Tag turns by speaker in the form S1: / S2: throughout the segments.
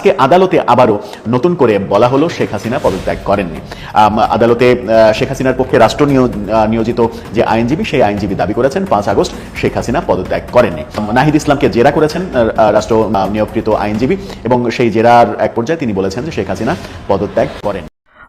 S1: আজকে আদালতে আবারও নতুন করে বলা হলো শেখ হাসিনা পদত্যাগ করেননি। আদালতে শেখ হাসিনার পক্ষে রাষ্ট্র নিয়োজিত যে আইনজীবী, সেই আইনজীবী দাবি করেছেন, পাঁচ আগস্ট শেখ হাসিনা পদত্যাগ করেননি। নাহিদ ইসলামকে জেরা করেছেন রাষ্ট্র নিয়োগকৃত আইনজীবী, এবং সেই জেরার এক পর্যায়ে তিনি বলেছেন যে শেখ হাসিনা পদত্যাগ করেন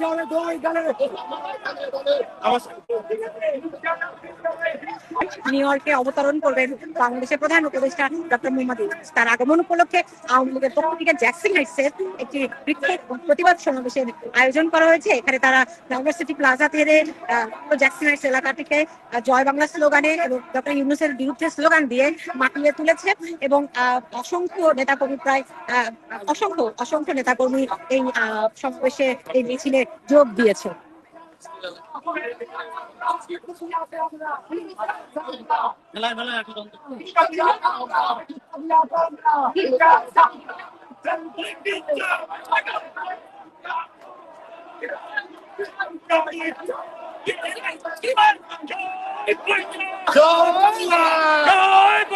S2: জয়
S3: নিউ ইয়র্কে অবতরণ করবেন বাংলাদেশের প্রধান উপদেষ্টা ডক্টর মোহাম্মদ তার আগমন উপলক্ষে আওয়ামী লীগের পক্ষ থেকে জ্যাকসন হাইটসের একটি বিক্ষোভ প্রতিবাদ সমাবেশের আয়োজন করা হয়েছে। এখানে তারা ইউনিভার্সিটি প্লাজা থেকে জ্যাকসন হাইটস এলাকাটিকে আহ, জয় বাংলা স্লোগানে এবং ডক্টর ইউনুসের বিরুদ্ধে স্লোগান দিয়ে মাতিয়ে তুলেছে এবং অসংখ্য নেতাকর্মী প্রায় অসংখ্য অসংখ্য নেতাকর্মী এই সমাবেশে এই মিছিলে যোগ দিয়েছে।
S2: জয় বঙ্গবন্ধু Step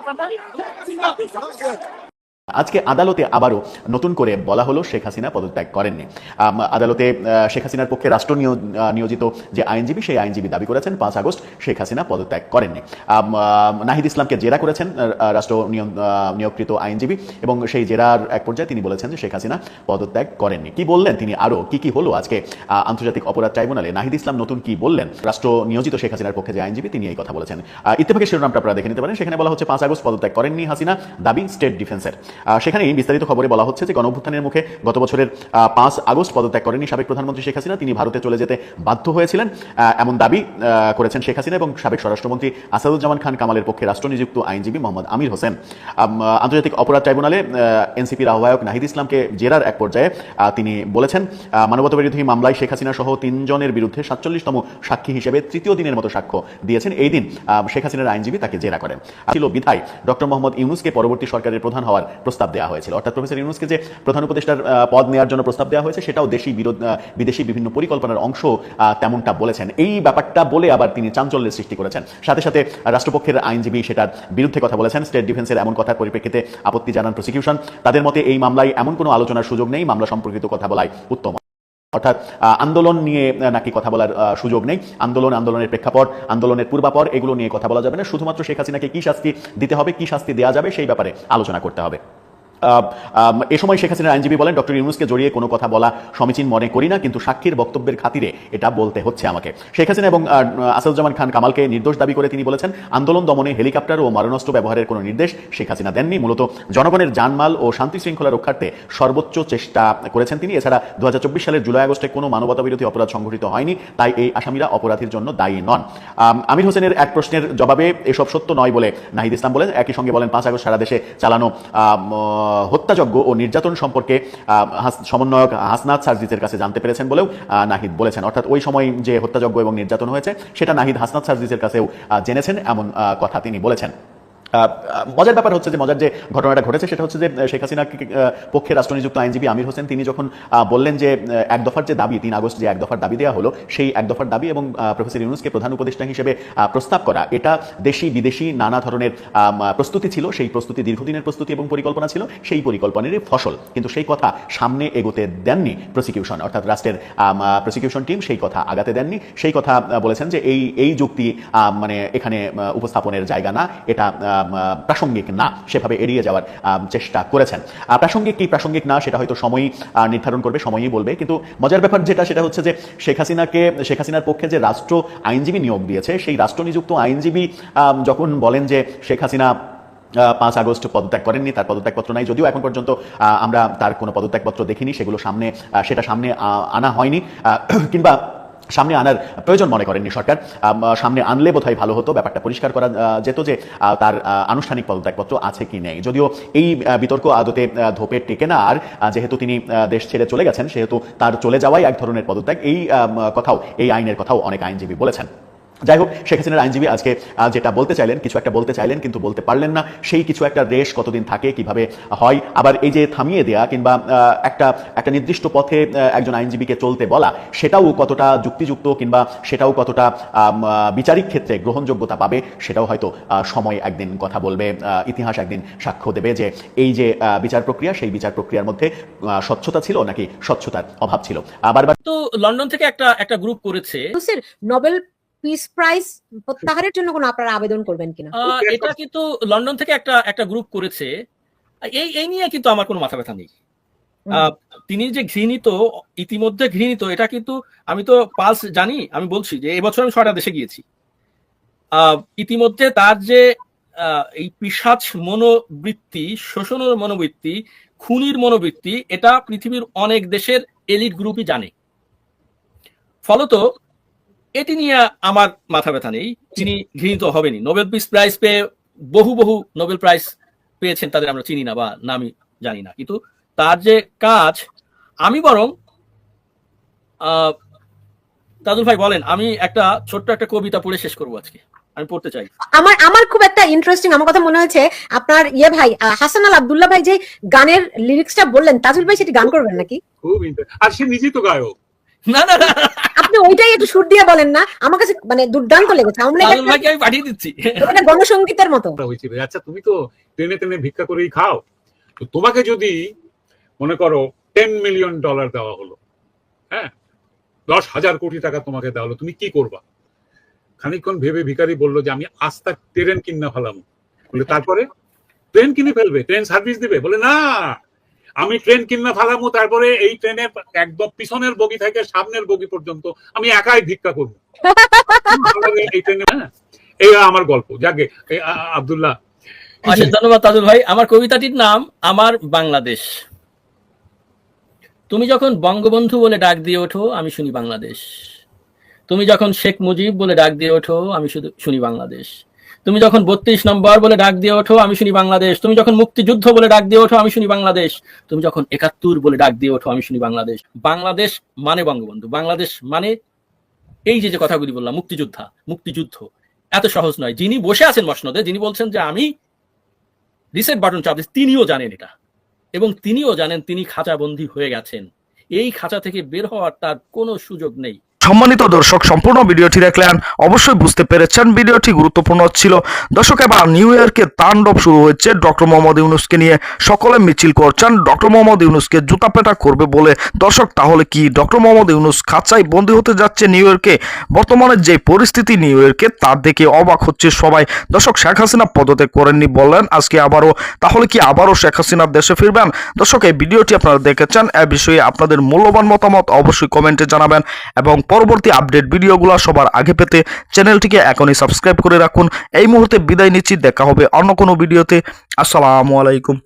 S2: Dale dale.
S1: আজকে আদালতে আবারও নতুন করে বলা হলো শেখ হাসিনা পদত্যাগ করেননি। আদালতে শেখ হাসিনার পক্ষে রাষ্ট্র নিয়োজিত যে আইনজীবী, সেই আইনজীবী দাবি করেছেন, পাঁচ আগস্ট শেখ হাসিনা পদত্যাগ করেননি। নাহিদ ইসলামকে জেরা করেছেন রাষ্ট্র নিয়োগকৃত আইনজীবী এবং সেই জেরার এক পর্যায়ে তিনি বলেছেন যে শেখ হাসিনা পদত্যাগ করেননি। কি বললেন তিনি আরও? কি কি হলো আজকে? আন্তর্জাতিক অপরাধ ট্রাইব্যুনালে নাহিদ ইসলাম নতুন কি বললেন? রাষ্ট্র নিয়োজিত শেখ হাসিনার পক্ষে যে আইনজীবী, তিনি এই কথা বলেছেন। ইত্তেফাকের শিরোনামটা আপনারা দেখে নিতে পারেন। সেখানে বলা হচ্ছে, পাঁচ আগস্ট পদত্যাগ করেননি হাসিনা, দাবি স্টেট ডিফেন্সের। সেখানেই বিস্তারিত খবরে বলা হচ্ছে যে গণঅভ্যুত্থানের মুখে গত বছরের পাঁচ আগস্ট পদত্যাগ করেননি সাবেক প্রধানমন্ত্রী শেখ হাসিনা। তিনি ভারতে চলে যেতে বাধ্য হয়েছিলেন। এমন দাবি করেছেন শেখ হাসিনা এবং সাবেক স্বরাষ্ট্রমন্ত্রী আসাদুজ্জামান খান কামালের পক্ষে রাষ্ট্র নিযুক্ত আইনজীবী মোহাম্মদ আমির হোসেন। আন্তর্জাতিক অপরাধ ট্রাইব্যুনালে এনসিপির আহ্বায়ক নাহিদ ইসলামকে জেরার এক পর্যায়ে তিনি বলেছেন মানবতাবিরোধী মামলায় শেখ হাসিনা সহ তিনজনের বিরুদ্ধে সাতচল্লিশতম সাক্ষী হিসেবে তৃতীয় দিনের মতো সাক্ষ্য দিয়েছেন। এই দিন শেখ হাসিনার আইনজীবী তাকে জেরা করেন। ছিল বিধায় ডক্টর মোহাম্মদ ইউনুসকে পরবর্তী সরকারের প্রধান হওয়ার প্রস্তাব দেওয়া হয়েছিল। অর্থাৎ প্রফেসর ইউনুসকে যে প্রধান উপদেষ্টার পদ নেওয়ার জন্য প্রস্তাব দেওয়া হয়েছে, সেটাও দেশি বিরোধ বিদেশি বিভিন্ন পরিকল্পনার অংশ তেমনটা বলেছেন। এই ব্যাপারটা বলে আবার তিনি চাঞ্চল্যের সৃষ্টি করেছেন। সাথে সাথে রাষ্ট্রপক্ষের আইনজীবী সেটার বিরুদ্ধে কথা বলেছেন। স্টেট ডিফেন্সের এমন কথার পরিপ্রেক্ষিতে আপত্তি জানান প্রসিকিউশন। তাদের মতে এই মামলায় এমন কোনো আলোচনার সুযোগ নেই, মামলা সম্পর্কিত কথা বলাই উত্তম। অর্থাৎ আন্দোলন নিয়ে নাকি কথা বলার সুযোগ নেই। আন্দোলন আন্দোলনের প্রেক্ষাপট, আন্দোলনের পূর্বাপর, এগুলো নিয়ে কথা বলা যাবে না। শুধুমাত্র শেখ হাসিনাকে কি শাস্তি দিতে হবে, কি শাস্তি দেওয়া যাবে, সেই ব্যাপারে আলোচনা করতে হবে। এ সময় শেখ হাসিনার আইনজীবী বলেন, ডক্টর ইউনুসকে জড়িয়ে কোনো কথা বলা সমীচীন মনে করি না, কিন্তু সাক্ষীর বক্তব্যের খাতিরে এটা বলতে হচ্ছে আমাকে। শেখ হাসিনা এবং আসাদুজ্জামান খান কামালকে নির্দোষ দাবি করে তিনি বলেছেন, আন্দোলন দমনে হেলিকপ্টার ও মারণাস্ত্র ব্যবহারের কোনো নির্দেশ শেখ হাসিনা দেননি। মূলত জনগণের জানমাল ও শান্তি শৃঙ্খলা রক্ষার্থে সর্বোচ্চ চেষ্টা করেছেন তিনি। এছাড়া দু হাজার চব্বিশ সালের জুলাই আগস্টে কোনো মানবতাবিরোধী অপরাধ সংঘটিত হয়নি, তাই এই আসামিরা অপরাধীর জন্য দায়ী নন। আমির হোসেনের এক প্রশ্নের জবাবে এসব সত্য নয় বলে নাহিদ ইসলাম বলেন। একই সঙ্গে বলেন, পাঁচ আগস্ট সারা দেশে চালানো হত্যাযজ্ঞ ও নির্যাতন সম্পর্কে সমন্বয়ক হাসনাথ সার্জিজের কাছে জানতে পেরেছেন বলেও নাহিদ বলেছেন। অর্থাৎ ওই সময় যে হত্যাযজ্ঞ এবং নির্যাতন হয়েছে, সেটা নাহিদ হাসনাথ সার্জিজের কাছেও জেনেছেন এমন কথা তিনি বলেছেন। মজার ব্যাপার হচ্ছে যে মজার যে ঘটনাটা ঘটেছে সেটা হচ্ছে যে শেখ হাসিনা পক্ষে রাষ্ট্রনিযুক্ত আইনজীবী আমির হোসেন, তিনি যখন বললেন যে এক দফার যে দাবি, তিন আগস্ট যে এক দফার দাবি দেওয়া হলো, সেই এক দফার দাবি এবং প্রফেসর ইউনুসকে প্রধান উপদেষ্টা হিসেবে প্রস্তাব করা, এটা দেশি বিদেশি নানা ধরনের প্রস্তুতি ছিল, সেই প্রস্তুতি দীর্ঘদিনের প্রস্তুতি এবং পরিকল্পনা ছিল, সেই পরিকল্পনারই ফসল। কিন্তু সেই কথা সামনে এগোতে দেননি প্রসিকিউশন অর্থাৎ রাষ্ট্রের প্রসিকিউশন টিম সেই কথা আগাতে দেননি। সেই কথা বলেছেন যে, এই এই যুক্তি মানে এখানে উপস্থাপনের জায়গা না, এটা প্রাসঙ্গিক না, সেভাবে এড়িয়ে যাওয়ার চেষ্টা করেছেন। প্রাসঙ্গিক কি প্রাসঙ্গিক না, সেটা হয়তো সময়ই নির্ধারণ করবে, সময়ই বলবে, কিন্তু মজার ব্যাপার যেটা, সেটা হচ্ছে যে শেখ হাসিনাকে, শেখ হাসিনার পক্ষে যে রাষ্ট্র আইনজীবী নিয়োগ দিয়েছে, সেই রাষ্ট্র নিযুক্ত আইনজীবী যখন বলেন যে শেখ হাসিনা পাঁচ আগস্ট পদত্যাগ করেননি, তার পদত্যাগপত্র নাই, যদিও এখন পর্যন্ত আমরা তার কোনো পদত্যাগপত্র দেখিনি, সেগুলো সামনে সেটা সামনে আনা হয়নি কিংবা সামনে আনার প্রয়োজন মনে করেননি সরকার। সামনে আনলে বোধহয় ভালো হতো, ব্যাপারটা পরিষ্কার করা যেত যে তার আনুষ্ঠানিক পদত্যাগপত্র আছে কি নেই। যদিও এই বিতর্ক আদতে ধোপে টেকে না, আর যেহেতু তিনি দেশ ছেড়ে চলে গেছেন, সেহেতু তার চলে যাওয়াই এক ধরনের পদত্যাগ। এই কথাও, এই আইনের কথাও অনেক আইনজীবী বলেছেন। যাই হোক শেখ হাসিনার আইনজীবী আজকে যেটা বলতে চাইলেন কিছু একটা বলতে চাইলেন কিন্তু বলতে পারলেন না। সেই কিছু একটা রেশ কতদিন থাকে কীভাবে হয়। আবার এই যে থামিয়ে দেয়া কিংবা একটা একটা নির্দিষ্ট পথে একজন আইনজীবীকে চলতে বলা সেটাও কতটা যুক্তিযুক্ত কিংবা সেটাও কতটা বিচারিক ক্ষেত্রে গ্রহণযোগ্যতা পাবে সেটাও হয়তো আহ, সময় একদিন কথা বলবে আহ, ইতিহাস একদিন সাক্ষ্য দেবে যে এই যে আহ, বিচার প্রক্রিয়া সেই বিচার প্রক্রিয়ার মধ্যে আহ, স্বচ্ছতা ছিল নাকি স্বচ্ছতার অভাব ছিল? আবার
S4: তো লন্ডন থেকে একটা একটা গ্রুপ করেছে।
S5: নোবেল পিস প্রাইজ প্রত্যাহারের জন্য কোনো আপনারা আবেদন করবেন কিনা?
S4: এটা কিন্তু লন্ডন থেকে একটা একটা গ্রুপ করেছে। এই এই নিয়ে কিন্তু আমার কোনো মাথা ব্যথা নেই। আহ, তিনি যে ঘৃণিত ইতিমধ্যে ঘৃণিত এটা কিন্তু আমি তো পালস জানি আমি বলছি যে এবছর আমি ছয়টা দেশে গিয়েছি। আহ, ইতিমধ্যে তার যে আহ, এই পিসাচ মনোবৃত্তি শোষণের মনোবৃত্তি খুনির মনোবৃত্তি এটা পৃথিবীর অনেক দেশের এলিট গ্রুপই জানে। ফলত এটি নিয়ে আমার মাথা ব্যথা নেই। তিনি ঘৃণিত হবেনি নোবেল পিস প্রাইজ পেয়ে বহু বহু নোবেল প্রাইজ পেয়েছেন তাদের আমরা চিনি না বা নামই জানি না। কিন্তু তার যে কাজ আমি বরং আহ, তাজুল ভাই বলেন আমি একটা ছোট্ট একটা কবিতা পড়ে শেষ করব আজকে। আমি পড়তে চাই।
S5: আমার আমার খুব একটা ইন্টারেস্টিং আমার কথা মনে হয়েছে আপনার ইয়ে ভাই হাসান আল আব্দুল্লাহ ভাই যে গানের লিরিক্সটা বললেন তাজুল ভাই সেটি গান করবেন নাকি?
S6: খুব আর সে নিজেই তো গায়ক।
S4: না না না
S5: আপনি ওইটাই একটু সুর দিয়ে বলেন না। আমার কাছে মানে দুর্দান্ত লেগেছে। আমার
S4: আমি পাঠিয়ে দিচ্ছি।
S5: এটা- গণসঙ্গীতের মতো।
S6: হয়েছিল আচ্ছা তুমি তো টেনে টেনে ভিক্ষা করেই খাও। তো তোমাকে যদি মনে করো টেন মিলিয়ন ডলার দেওয়া হলো হ্যাঁ? দশ হাজার কোটি টাকা তোমাকে দেওয়া হলো তুমি কি করবা? খানিকক্ষণ ভেবে ভিখারি বলল যে আমি আস্তা ট্রেন কিনা ফেলাম। বলে তারপরে? ট্রেন কিনে ফেলবে ট্রেন সার্ভিস দিবে। বলে না আমি ট্রেন কিনা ফেলামো তারপরে এই ট্রেনের একদম পিছনের বগি থেকে সামনের বগি পর্যন্ত আমি একাই ভিক্ষা করব। এই ট্রেনে হ্যাঁ? এই আমার গল্প যাকে আব্দুল্লাহ।
S4: আচ্ছা ধন্যবাদ তাজুল ভাই। আমার কবিতাটির নাম আমার বাংলাদেশ। তুমি যখন বঙ্গবন্ধু বলে ডাক দিয়ে ওঠো আমি শুনি বাংলাদেশ। তুমি যখন শেখ মুজিব বলে ডাক দিয়ে ওঠো আমি শুধু শুনি বাংলাদেশ। তুমি যখন বত্রিশ নম্বর বলে ডাক দিয়ে ওঠো, আমি শুনি বাংলাদেশ। তুমি যখন মুক্তিযুদ্ধ বলে ডাক দিয়ে ওঠো, আমি শুনি বাংলাদেশ। তুমি যখন একাত্তর বলে ডাক দিয়ে ওঠো, আমি শুনি বাংলাদেশ। বাংলাদেশ মানে বঙ্গবন্ধু। বাংলাদেশ মানে এই যে যে কথাগুলি বললাম, মুক্তিযোদ্ধা, মুক্তিযুদ্ধ। এত সহজ নয়। যিনি বসে আছেন মসনদে, যিনি বলছেন যে, আমি রিসেট বাটন চাপ তিনিও জানেন এটা। এবং তিনিও জানেন তিনি খাঁচাবন্দি হয়ে গেছেন। এই খাঁচা থেকে বের হওয়ার তার কোনো সুযোগ নেই।
S7: সম্মানিত দর্শক, সম্পূর্ণ ভিডিওটি দেখলেন, অবশ্যই বুঝতে পেরেছেন ভিডিওটি গুরুত্বপূর্ণ ছিল। দর্শক, এবার নিউ ইয়র্কে তাণ্ডব শুরু হয়েছে। ডক্টর মোহাম্মদ ইউনুসকে নিয়ে সকলে মিছিল করছেন। ডক্টর মোহাম্মদ ইউনুসকে জুতা পেটা করবে বলে, দর্শক, তাহলে কি ডক্টর মোহাম্মদ ইউনুস খাঁচাই বন্দী হতে যাচ্ছে নিউ ইয়র্কে? বর্তমানে যে পরিস্থিতি নিউ ইয়র্কে, তার দেখে অবাক হচ্ছে সবাই। দর্শক, শেখ হাসিনা পদত্যাগ করেননি বললেন, আজকে আবারও, তাহলে কি আবারও শেখ হাসিনার দেশে ফিরবেন? দর্শক, এই ভিডিওটি আপনারা দেখেছেন, এ বিষয়ে আপনাদের মূল্যবান মতামত অবশ্যই কমেন্টে জানাবেন এবং পরবর্তী আপডেট ভিডিওগুলো সবার আগে পেতে চ্যানেলটিকে এখনই সাবস্ক্রাইব করে রাখুন। এই মুহূর্তে বিদায় নিচ্ছি, দেখা হবে অন্য কোনো ভিডিওতে। আসসালামু আলাইকুম।